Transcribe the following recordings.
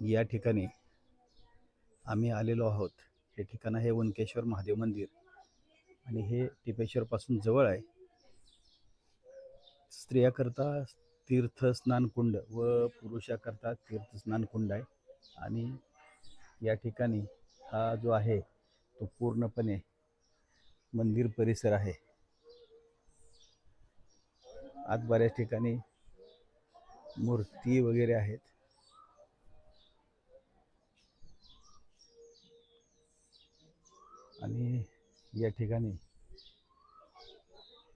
या ठिकाणी आम्ही आलेलो आहोत. हे ठिकाण आहे वनकेश्वर महादेव मंदिर. आणि हे टिपेश्वरपासून जवळ आहे. स्त्रियाकरता तीर्थस्नानकुंड व पुरुषाकरता तीर्थस्नानकुंड आहे. आणि या ठिकाणी हा जो आहे तो पूर्णपणे मंदिर परिसर आहे. आत बऱ्याच ठिकाणी मूर्ती वगैरे आहेत. आणि या ठिकाणी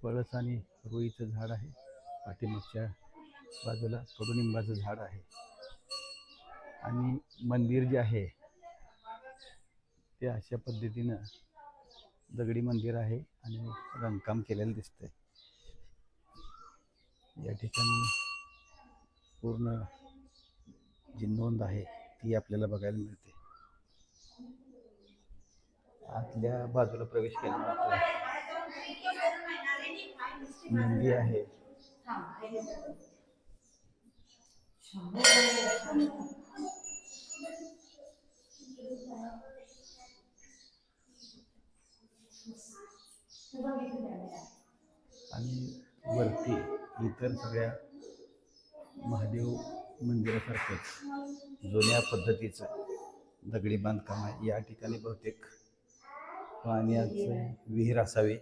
पळस आणि रुईचं झाड आहे. पाठीमागच्या बाजूला कडुनिंबाचं झाड आहे. आणि मंदिर जे आहे ते अशा पद्धतीनं दगडी मंदिर आहे आणि रंगकाम केलेलं दिसतंय. या ठिकाणी पूर्ण जी नोंद आहे ती आपल्याला बघायला मिळते. आतल्या बाजूला प्रवेश केला. जातो नंदी आहे. आणि वरती इतर सगळ्या महादेव मंदिरासारखंच जुन्या पद्धतीचं दगडी बांधकाम आहे. या ठिकाणी बहुतेक पाण्याचं विहीर असावी.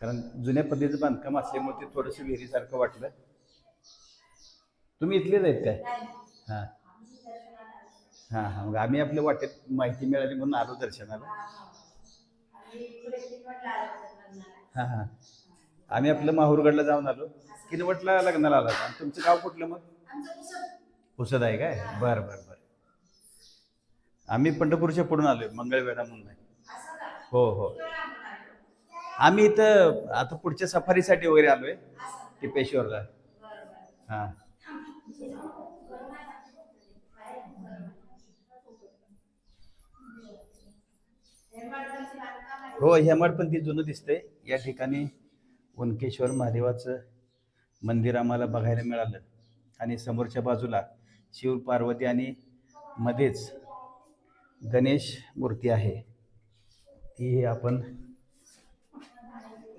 कारण जुन्या पद्धतीचं बांधकाम असल्यामुळे ते थोडंसं विहिरीसारखं वाटलं. तुम्ही इथलेच आहेत काय? हां. हां हां. मग आम्ही आपल्या वाटेत माहिती मिळाली म्हणून आलो दर्शनाला. हां हां. आम्ही आपलं माहूरगडला जाऊन आलो. किनवटला लग्नाला आला. आणि तुमचं गाव कुठलं मग? पुसद आहे काय? बरं बरं बरं. आम्ही पंढरपूरच्या पुढून आलोय मंगळवेढा म्हणून आहे. हो हो. आम्ही इथं आता पुढच्या सफारीसाठी वगैरे आलोय टिपेश्वरला. हां. हो हेमाड पण ती जुनं दिसतंय. या ठिकाणी वनकेश्वर महादेवाचं मंदिर आम्हाला बघायला मिळालं. आणि समोरच्या बाजूला शिव पार्वती आणि मध्येच गणेश मूर्ती आहे. ती आपण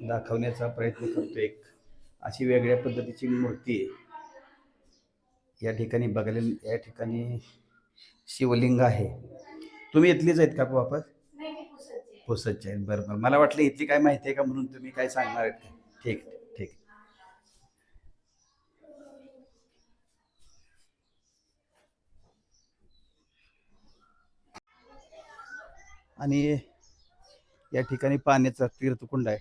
दाखवण्याचा प्रयत्न करतो. एक अशी वेगळ्या पद्धतीची मूर्ती आहे. या ठिकाणी बघायला या ठिकाणी शिवलिंग आहे. तुम्ही इथलीच आहेत का वापस? पुसतचे आहेत. बरं बरं. मला वाटलं इथली काय माहिती आहे का म्हणून तुम्ही काय सांगणार आहेत ठीक ठीक आणि या ठिकाणी पाण्याचा तीर्थकुंड आहे.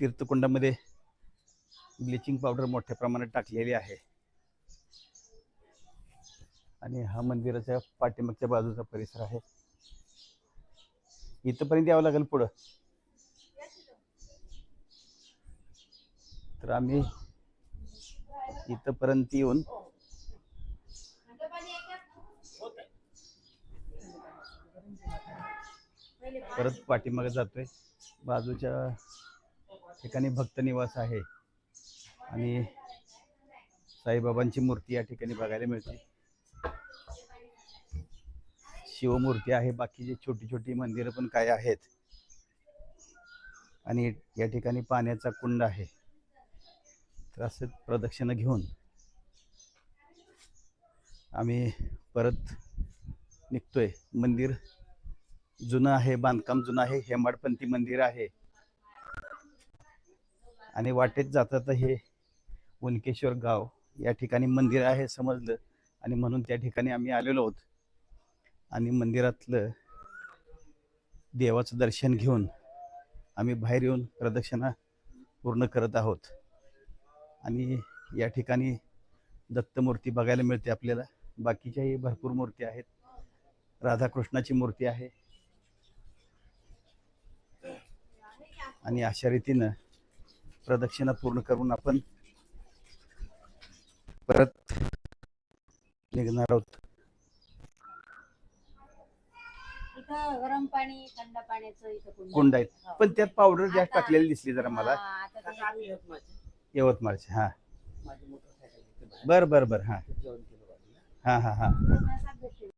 तीर्थकुंडामध्ये ब्लिचिंग पावडर मोठ्या प्रमाणात टाकलेली आहे. आणि हा मंदिराच्या पाठीमागच्या बाजूचा परिसर आहे. इथंपर्यंत यावं लागेल पुढं. तर आम्ही इथंपर्यंत येऊन परत पाठीमागे जातोय. बाजूच्या ठिकाणी भक्त निवास आहे. आणि साईबाबांची मूर्ती या ठिकाणी बघायला मिळते. शिवमूर्ती आहे. बाकीची छोटी छोटी मंदिरं पण काय आहेत. आणि या ठिकाणी पाण्याचा कुंड आहे. तर असं प्रदक्षिणा घेऊन आम्ही परत निघतोय. मंदिर जुनं आहे बांधकाम जुनं आहे हेमाडपंथी मंदिर आहे. आणि वाटेत जातात हे उनकेश्वर गाव या ठिकाणी मंदिर आहे समजलं. आणि म्हणून त्या ठिकाणी आम्ही आलेलो आहोत. आणि मंदिरातलं देवाचं दर्शन घेऊन आम्ही बाहेर येऊन प्रदक्षिणा पूर्ण करत आहोत. आणि या ठिकाणी दत्तमूर्ती बघायला मिळते आपल्याला. बाकीच्याही भरपूर मूर्ती आहेत. राधाकृष्णाची मूर्ती आहे. आणि अशा रीतीनं प्रदक्षिणा पूर्ण करून आपण परत निघणार आहोत. इथं गरम पाणी थंड पाण्याचं इथं कुंड कुंड आहेत. हो. पण त्यात पावडर जास्त टाकलेली दिसली जरा मला. हा, यवतमाळचे हा. बर बर बर हां. हां हां हां.